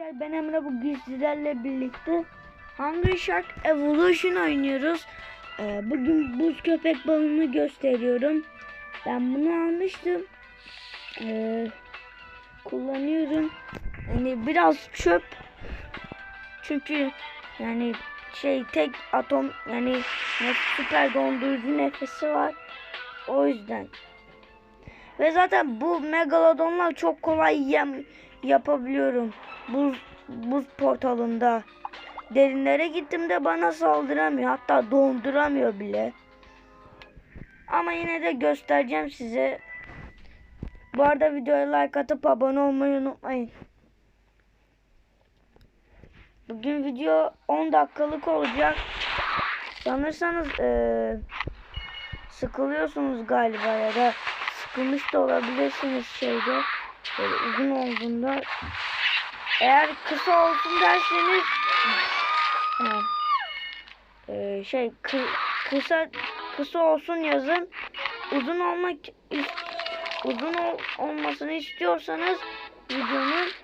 Ben Emre bugün sizlerle birlikte Hungry Shark Evolution oynuyoruz. Ee, bugün buz köpek balığını gösteriyorum. Ben bunu almıştım. Ee, kullanıyorum. Yani biraz çöp. Çünkü yani şey tek atom yani süper dondurucu nefesi var. O yüzden. Ve zaten bu megalodonlar çok kolay yem yapabiliyorum. Buz buz portalında. Derinlere gittim de bana saldıramıyor. Hatta donduramıyor bile. Ama yine de göstereceğim size. Bu arada videoya like atıp abone olmayı unutmayın. Bugün video 10 dakikalık olacak. Sanırsanız eee, sıkılıyorsunuz galiba ya da sıkılmış da olabilirsiniz şeyde. Böyle uzun olduğunda. Eğer kısa olsun derseniz eee, şey kı- kısa kısa olsun yazın. Uzun olmak uzun ol- olmasını istiyorsanız videonun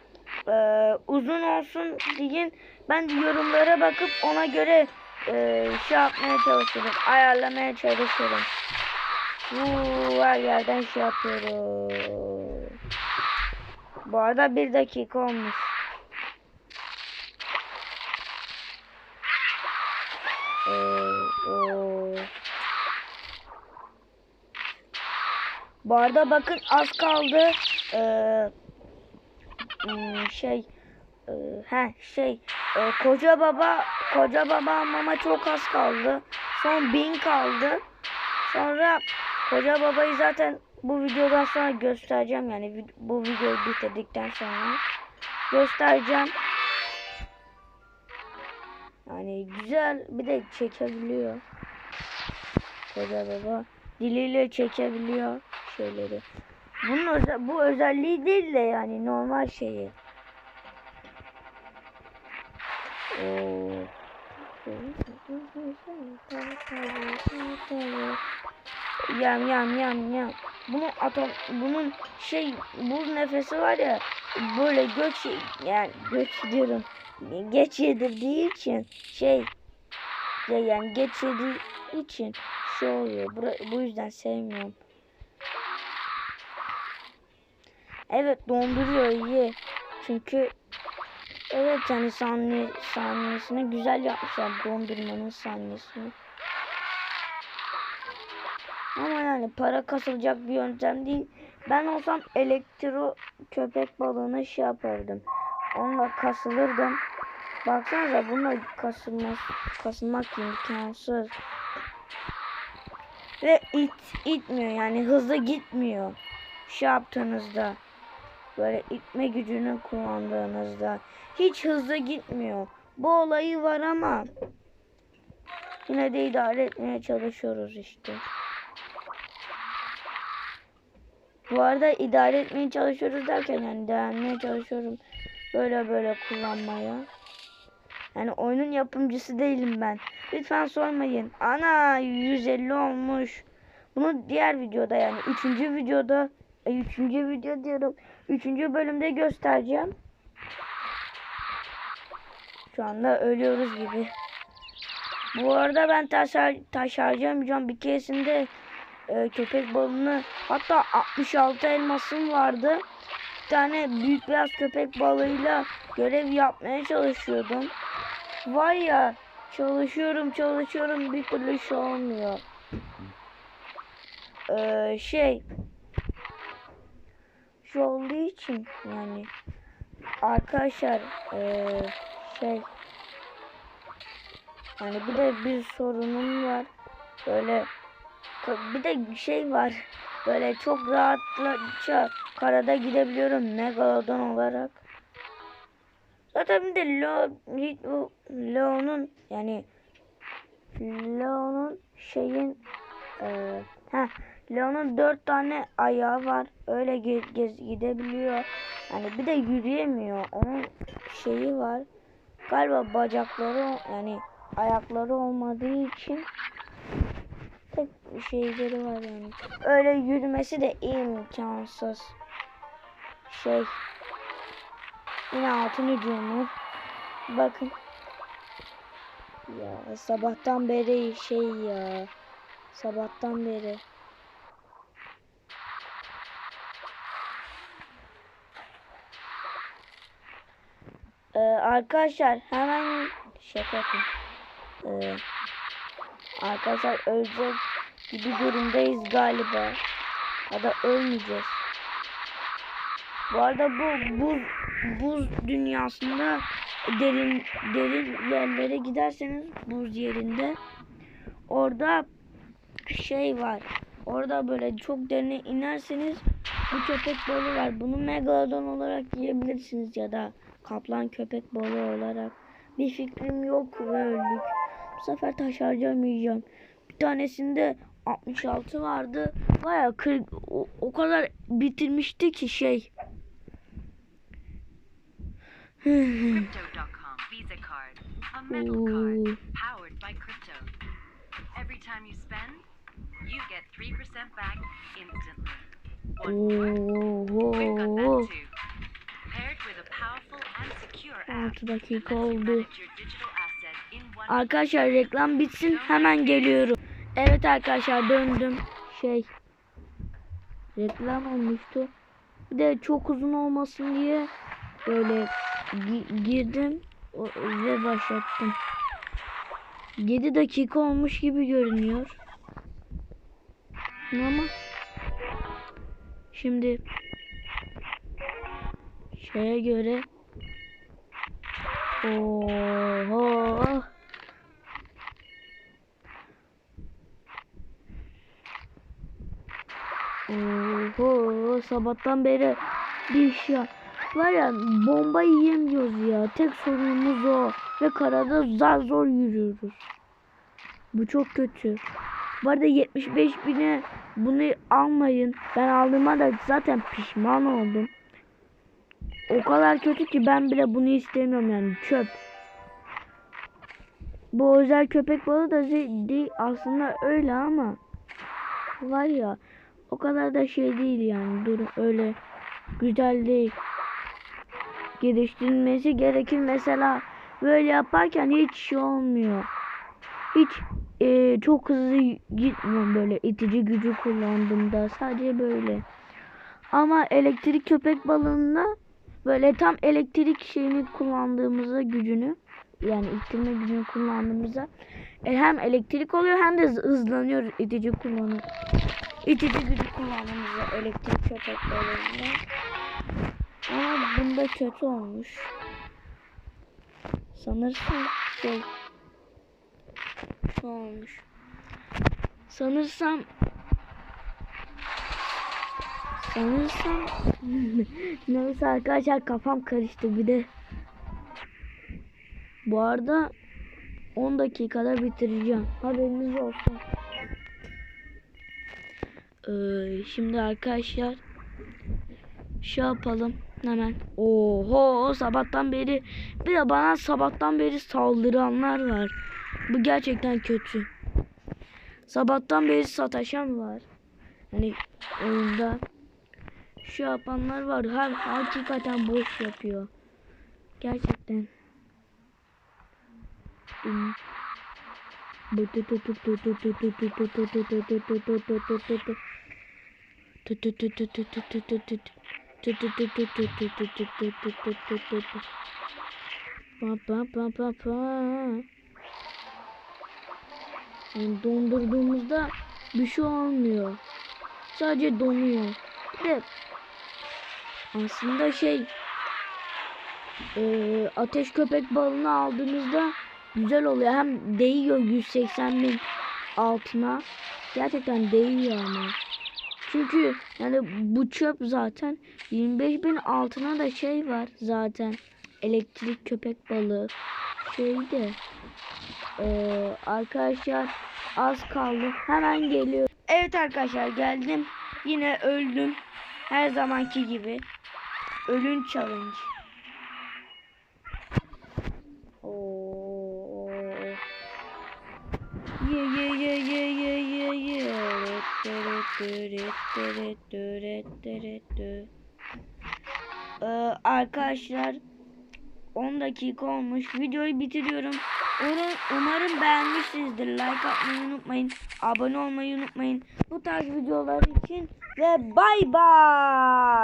eee, uzun olsun deyin. Ben yorumlara bakıp ona göre eee, şey yapmaya çalışırım. Ayarlamaya çalışırım. Uuu, her yerden şey yapıyorum. Bu arada bir dakika olmuş. Ee, oo. Bu arada bakın az kaldı. Ee, hmm, şey e, he şey e, koca baba koca baba mama çok az kaldı. Son bin kaldı. Sonra koca babayı zaten bu videodan sonra göstereceğim yani bu videoyu bitirdikten sonra göstereceğim. Yani güzel bir de çekebiliyor. Koca baba diliyle çekebiliyor şeyleri. Bunun öze- bu özelliği değil de yani normal şeyi. Oo. Yam yam yam yam. Bunun atom bunun şey buz nefesi var ya böyle göç yani göç diyorum. Geç yedirdiği için şey ya yani geç yediği için şey oluyor. Bura- bu yüzden sevmiyorum. Evet donduruyor iyi. Çünkü evet yani saniye, saniyesini güzel yapmışlar dondurmanın saniyesini. Ama yani para kasılacak bir yöntem değil. Ben olsam elektro köpek balığına şey yapardım. Onunla kasılırdım. Baksanıza bununla kasılmaz, kasılmak imkansız. Ve it, itmiyor yani hızlı gitmiyor. Şey yaptığınızda. Böyle itme gücünü kullandığınızda. Hiç hızlı gitmiyor. Bu olayı var ama yine de idare etmeye çalışıyoruz işte. Bu arada idare etmeye çalışıyoruz derken yani dayanmaya çalışıyorum. Böyle böyle kullanmaya. Yani oyunun yapımcısı değilim ben. Lütfen sormayın. Ana 150 olmuş. Bunu diğer videoda yani 3. videoda 3. video diyorum. 3. bölümde göstereceğim. Şu anda ölüyoruz gibi. Bu arada ben taş, har- taş harcamayacağım. Bir keresinde e, köpek balığını hatta 66 elmasım vardı. Bir tane büyük beyaz köpek balığıyla görev yapmaya çalışıyordum. Var ya çalışıyorum çalışıyorum bir türlü şey olmuyor. Ee, şey şu olduğu için yani arkadaşlar ee, şey yani bir de bir sorunum var. Böyle bir de şey var. Böyle çok rahatlıkça karada gidebiliyorum megalodon olarak. Zaten bir de Leo, Leo'nun yani Leo'nun şeyin e, Leo'nun dört tane ayağı var. Öyle gez, gez gidebiliyor. Yani bir de yürüyemiyor. Onun şeyi var. Galiba bacakları yani ayakları olmadığı için tek şeyleri var yani. Öyle yürümesi de imkansız. Şey Yine altın hücumu. Bakın. Ya sabahtan beri şey ya. Sabahtan beri. Ee, arkadaşlar hemen şaka yapayım. Ee, arkadaşlar ölecek gibi durumdayız galiba. Ya da ölmeyeceğiz. Bu arada bu buz buz dünyasında derin derin yerlere giderseniz buz yerinde orada şey var. Orada böyle çok derine inerseniz bu köpek balığı var. Bunu megalodon olarak yiyebilirsiniz ya da kaplan köpek balığı olarak. Bir fikrim yok ve öldük. Sefer taş harcamayacağım. Bir tanesinde 66 vardı. Baya 40 o, o kadar bitirmişti ki şey. Crypto.com Visa card. A metal card powered by crypto. Every time you spend, you get 3% back instantly. One We've got that Oo. too. Paired with a powerful and secure app 6 that dakika oldu. Arkadaşlar reklam bitsin hemen geliyorum. Evet arkadaşlar döndüm. Şey reklam olmuştu. Bir de çok uzun olmasın diye böyle gi- girdim ve başlattım. 7 dakika olmuş gibi görünüyor. Ama şimdi şeye göre Oho. Oho sabahtan beri bir şey var ya bomba yiyemiyoruz ya. Tek sorunumuz o. Ve karada zar zor yürüyoruz. Bu çok kötü. Bu arada 75 bine bunu almayın. Ben aldığıma da zaten pişman oldum o kadar kötü ki ben bile bunu istemiyorum yani çöp. Bu özel köpek balığı da değil aslında öyle ama var ya o kadar da şey değil yani dur öyle güzel değil. Geliştirilmesi gerekir. Mesela böyle yaparken hiç şey olmuyor. Hiç e, çok hızlı gitmiyor böyle itici gücü kullandığımda sadece böyle. Ama elektrik köpek balığında böyle tam elektrik şeyini kullandığımızda gücünü yani ittirme gücünü kullandığımızda e, hem elektrik oluyor hem de hızlanıyor itici kullanıp itici gücü kullandığımızda elektrik köpek balığında ama bunda kötü olmuş. Sanırsam şey şu olmuş. Sanırsam sanırsam neyse arkadaşlar kafam karıştı bir de bu arada 10 dakikada bitireceğim. Haberiniz olsun. Ee, şimdi arkadaşlar şey yapalım hemen. Oho sabahtan beri bir de bana sabahtan beri saldıranlar var. Bu gerçekten kötü. Sabahtan beri sataşan var. Hani oyunda şu yapanlar var. Hem hakikaten boş yapıyor. Gerçekten. Yani dondurduğumuzda bir şey olmuyor. Sadece donuyor. Bir de aslında şey eee, ateş köpek balığını aldığınızda güzel oluyor. Hem değiyor 180 bin altına. Gerçekten değiyor ama. Çünkü yani bu çöp zaten 25 bin altına da şey var zaten. Elektrik köpek balığı. Şeyde eee, arkadaşlar az kaldı. Hemen geliyor. Evet arkadaşlar geldim. Yine öldüm. Her zamanki gibi. Ölün challenge. Oo. Ye ye ye ye ye ye ye. Ee, arkadaşlar 10 dakika olmuş. Videoyu bitiriyorum. Umarım, umarım beğenmişsinizdir. Like atmayı unutmayın. Abone olmayı unutmayın. Bu tarz videolar için ve bay bay.